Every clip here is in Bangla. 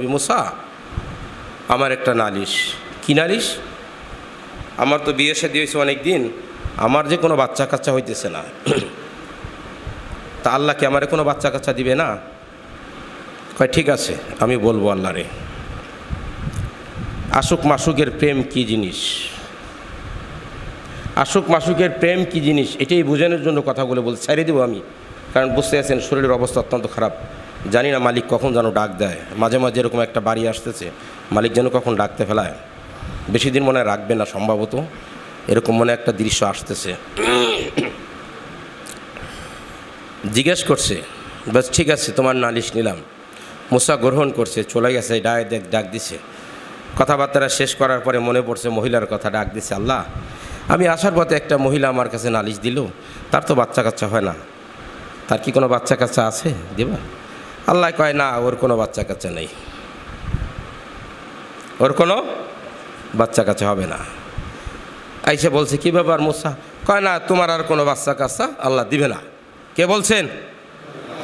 মুসা, আমার একটা নালিশ। কি নালিশ? আমার তো বিয়ে সে দিয়েছে অনেক দিন আমার যে কোনো বাচ্চা কাচ্চা হইতেছে না। তা আল্লাহ কি আমারে কোনো বাচ্চা কাচ্চা দিবে না? কয়, ঠিক আছে, আমি বলব আল্লাহরে। আশুক মাসুকের প্রেম কি জিনিস? আশুক মাসুকের প্রেম কি জিনিস? এটাই বোঝানোর জন্য কথাগুলো বলতে ছেড়ে দেবো আমি, কারণ বুঝতে আছেন শরীরের অবস্থা অত্যন্ত খারাপ। জানি না মালিক কখন যেন ডাক দেয়। মাঝে মাঝে এরকম একটা বাড়ি আসতেছে, মালিক যেন কখন ডাকতে ফেলায়। বেশি দিন মনে রাখবে না সম্ভবত। এরকম মনে একটা দৃশ্য আসতেছে। জিজ্ঞেস করছে, বাস ঠিক আছে, তোমার নালিশ নিলাম। মুসা গ্রহণ করছে, চলে গেছে দেখ, ডাক দিছে। কথাবার্তা শেষ করার পরে মনে পড়ছে মহিলার কথা, ডাক দিছে, আল্লাহ, আমি আসার পথে একটা মহিলা আমার কাছে নালিশ দিল, তার তো বাচ্চা কাচ্চা হয় না। তার কি কোনো বাচ্চা কাচ্চা আছে? দেবা? আল্লাহ কয়, না, ওর কোনো বাচ্চা কাচ্চা নেই। ওর কোনো বাচ্চা কাচ্চা হবে না। আইসে বলছে, কি ব্যাপার মুসা? কয়, না, তোমার আর কোনো বাচ্চা কাচ্চা আল্লাহ দিবে না। কে বলছেন?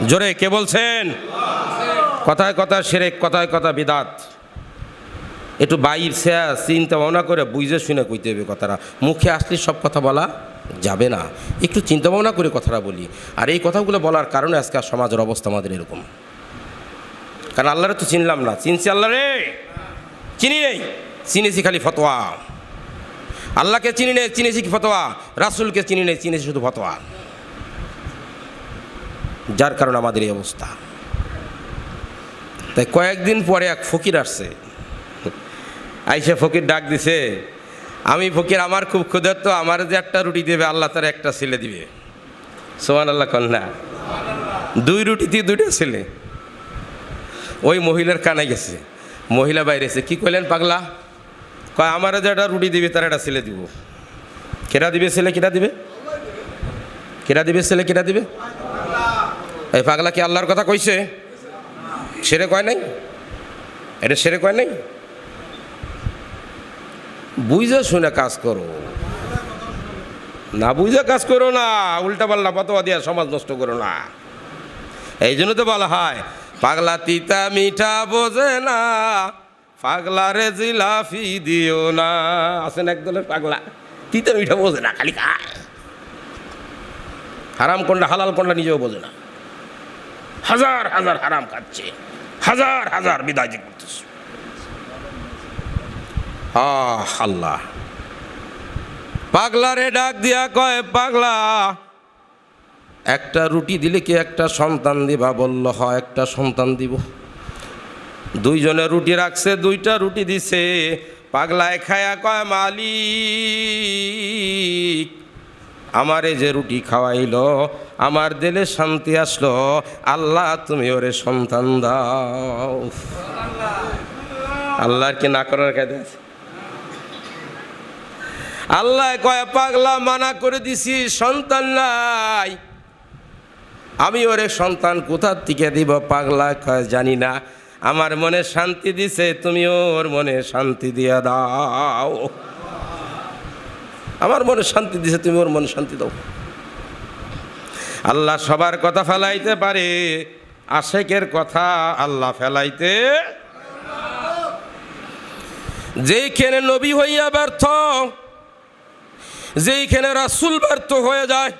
জোরে, কে বলছেন? কথায় কথা সেরেক, কথায় কথা বিদাত। একটু বাইর সে চিন্তা ভাবনা করে বুঝে শুনে কইতে হবে কথাটা। মুখে আসলে সব কথা বলা যাবে না। একটু চিন্তা ভাবনা করে কথাটা বলি। আর এই কথাগুলো বলার কারণে আজকে সমাজের অবস্থা আমাদের এরকম। কারণ আল্লাহরে তো চিনলাম না। চিনছি আল্লাহ রে চিনি নেই। চিনেছি খালি ফতোয়া। আল্লাহকে চিনি নেই, চিনেছি কি ফতোয়া? রাসুলকে চিনি নেই, চিনেছি শুধু ফতোয়া। যার কারণে আমাদের এই অবস্থা। তাই কয়েকদিন পরে এক ফকির আসছে। আইসা ফকির ডাক দিছে, আমি ফকির, আমার খুব ক্ষুধার্ত আমার যে একটা রুটি দেবে, আল্লাহ তার একটা ছেলে দিবে। সোমান আল্লাহ কন্যা। দুই রুটি দিয়ে দুইটা ছেলে। ওই মহিলার কানে গেছে। মহিলা বাইরে এসে, কী করলেন পাগলা? কয়, আমার যে একটা রুটি দিবে, তার একটা ছেলে দিব। কেরা দিবে ছেলে কেটা দিবে? কেরা দিবে ছেলে কেটা দিবে? এই পাগলা কি আল্লাহর কথা কইছে? সেরে কয় নাই? এটা সেরে কয় নাই? বুঝে শুনে কাজ করো। না বুঝে কাজ করো না, উল্টা পাল্টা পতোয়া দিয়া সমাজ নষ্ট করো না। এই জন্য তো বলা হয় পাগলা তিতা মিঠা বোঝে না, পাগলা রে জিলাফি দিও না। আছেন একদলের পাগলা? তিতা মিঠা বোঝে না, খালি খায় হারাম কোনটা, হালাল কোনটা নিজেও বোঝে না। হাজার হাজার হারাম খাচ্ছে। হাজার হাজার বিদায় করতেছে। আহ, আল্লাহ। পাগলা রে ডাক দিয়া কয়, পাগলা একটা রুটি দিলে কি একটা সন্তান দিবা? বলল হ একটা সন্তান দিব। দুইজনে রুটি রাখছে, দুইটা রুটি দিছে। পাগলায় খায়া কয়, মালিক, আমারে যে রুটি খাওয়াইল, আমার দিলে শান্তি আসলো। আল্লাহ, তুমি ওরে সন্তান দাও। আল্লাহর কি না করার কায়দা আছে? আল্লাহ কয়, পাগলা মানা করে দিছি, সন্তান নাই। আমি ওরে সন্তান কোথার থেকে দিব পাগলা? জানি না। আমার মনে শান্তি দিছে, তুমি ওর মনে শান্তি দিয়া দাও। আমার মনে শান্তি দিছে, তুমি ওর মনে শান্তি দাও। আল্লাহ সবার কথা ফেলাইতে পারে, আশেকের কথা আল্লাহ ফেলাইতে যেইখানে নবী হইয়া ব্যর্থ, যেইখানে রাসুল ব্যর্থ হয়ে যায়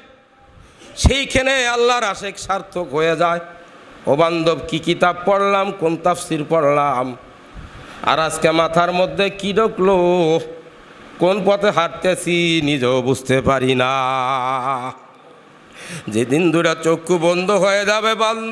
সেইখানে আল্লাহর আশেক সার্থক হয়ে যায়। ও বান্ধব, কী কিতাব পড়লাম, কোন তাফসির পড়লাম? আর আজকে মাথার মধ্যে কি ঢুকলো? কোন পথে হাঁটতেছি নিজেও বুঝতে পারি না। যেদিন দুটা চক্ষু বন্ধ হয়ে যাবে বান্ধব